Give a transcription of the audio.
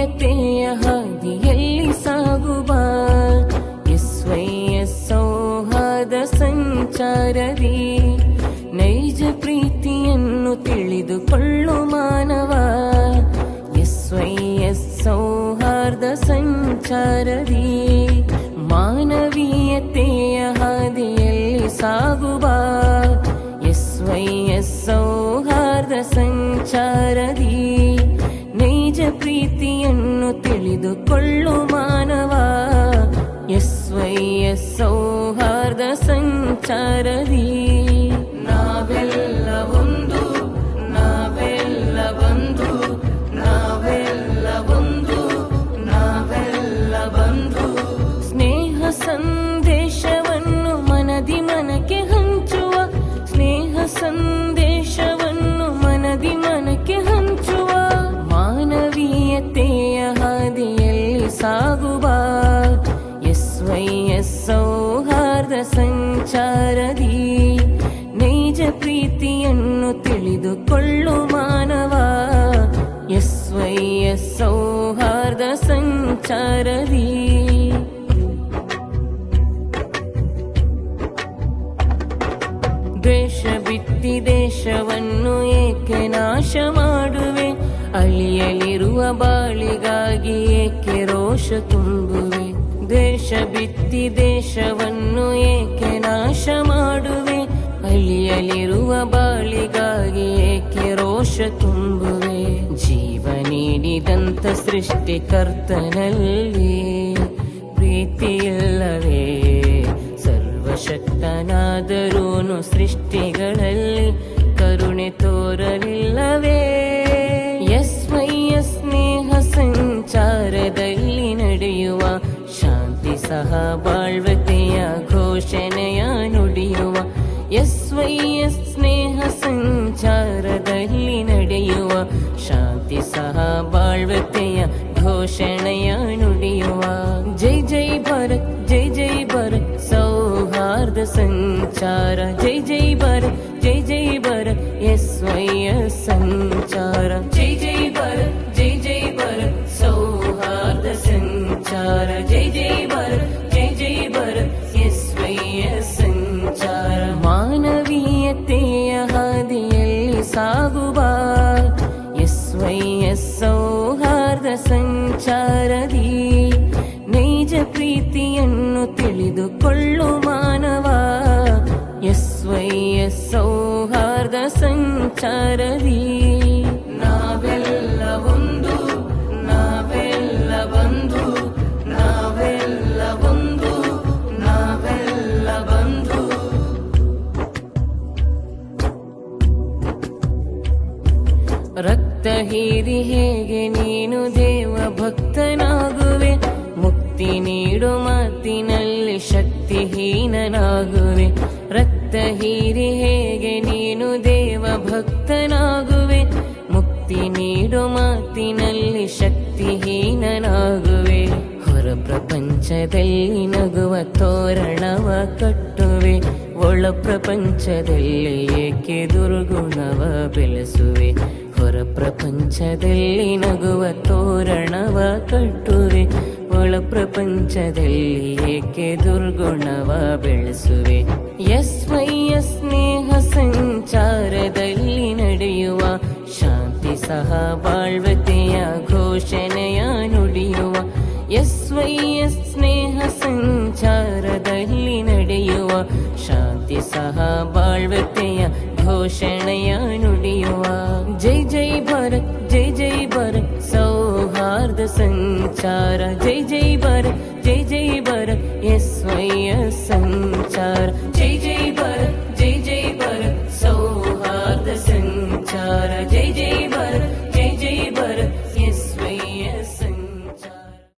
ಮಾನವೀಯತೆಯ ಹಾದಿಯಲ್ಲಿ ಸಾಗುವ ಎಸ್ವೈಎಸ್ ಸೌಹಾದ ಸಂಚಾರದಿ ನೈಜ ಪ್ರೀತಿಯನ್ನು ತಿಳಿದುಕೊಳ್ಳು ಮಾನವ. ಎಸ್ವೈಎಸ್ ಸೌಹಾರ್ದ ಸಂಚಾರದಿ ಮಾನವೀಯತೆಯ ಹಾದಿಯಲ್ಲಿ ಸಾಗುವ ತಿಳಿದುಕೊಳ್ಳು ಮಾನವ. ಎಸ್ವೈಎಸ್ ಸೌಹಾರ್ದ ಸಂಚಾರದಿ. ಸಂಚಾರದಿ ದ್ವೇಷ ಬಿತ್ತಿ ದೇಶವನ್ನು ಏಕೆ ನಾಶ ಮಾಡುವೆ? ಅಳಿಯಲಿರುವ ಬಾಳಿಗಾಗಿ ಏಕೆ ರೋಷ ತುಂಬುವೆ? ದ್ವೇಷ ಬಿತ್ತಿ ದೇಶವನ್ನು ಏಕೆ ನಾಶ ಮಾಡುವೆ? ಅಳಿಯಲಿರುವ ಬಾಳಿಗಾಗಿ ಏಕೆ ರೋಷ ತುಂಬುವೆ? ನೀಡಿದಂತ ಸೃಷ್ಟಿಕರ್ತನಲ್ಲಿ ಪ್ರೀತಿಯಿಲ್ಲವೇ? ಸರ್ವಶಕ್ತನಾದರೂನು ಸೃಷ್ಟಿಗಳಲ್ಲಿ ಕರುಣೆ ತೋರಲಿಲ್ಲವೇ? ಯಸ್ವಯ್ಯ ಸ್ನೇಹ ಸಂಚಾರದಲ್ಲಿ ನಡೆಯುವ ಶಾಂತಿ ಸಹ ಬಾಳ್ವತೆಯ ಘೋಷಣೆಯ ನುಡಿಯುವ ಯಸ್ವಯ್ಯ ಸ್ನೇಹ ಸಂಚಾರದಲ್ಲಿ ನಡೆಯುವ ಬಾಳ್ವತೆಯ ಘೋಷಣೆಯ ನುಡಿಯುವ ಜೈ ಜೈ ಭಾರತ್ ಜೈ ಜೈ ಭಾರತ್ ಸೌಹಾರ್ದ ಸಂಚಾರ ಜೈ ಜೈ ಭಾರತ್ ಜೈ ಜೈ ಭಾರತ್ ಎಸ್ವೈಯ ಸಂಚಾರ ಜೈ ಜೈ ಭಾರತ್ ಜೈ ಜೈ ಭಾರತ್ ಸೌಹಾರ್ದ ಸಂಚಾರ ಹೀರಿ ಹೇಗೆ ನೀನು ದೇವ ಭಕ್ತನಾಗುವೆ? ಮುಕ್ತಿ ನೀಡು ಮಾತಿನಲ್ಲಿ ಶಕ್ತಿಹೀನನಾಗುವೆ. ರಕ್ತ ಹೀರಿ ಹೇಗೆ ನೀನು ದೇವ ಭಕ್ತನಾಗುವೆ? ಮುಕ್ತಿ ನೀಡು ಮಾತಿನಲ್ಲಿ ಶಕ್ತಿಹೀನನಾಗುವೆ. ಹೊರ ಪ್ರಪಂಚದಲ್ಲಿ ನಗುವ ತೋರಣವ ಕಟ್ಟುವೆ. ಒಳ ಪ್ರಪಂಚದಲ್ಲಿ ಏಕೆ ದುರ್ಗುಣವ ಬೆಳೆಸುವೆ? ಹೊರ ಪ್ರಪಂಚದಲ್ಲಿ ನಗುವ ತೋರಣವ ಕಟ್ಟುವೆ, ಒಳ ಪ್ರಪಂಚದಲ್ಲಿ ಏಕೆ ದುರ್ಗುಣವ ಬೆಳೆಸುವೆ. ಎಸ್ವೈಯ ಸ್ನೇಹ ಸಂಚಾರದಲ್ಲಿ ನಡೆಯುವ ಶಾಂತಿ ಸಹ ಬಾಳ್ವತೆಯ ಘೋಷಣೆಯ ನುಡಿಯುವ. ಎಸ್ವೈಯ ಸ್ನೇಹ ಸಂಚಾರದಲ್ಲಿ ನಡೆಯುವ ಶಾಂತಿ ಸಹ ಬಾಳ್ವತೆಯ घोषणयानु जय जय भर जय जय भर सौहार्द सञ्चार जय जय भर जय जय भर सञ्चार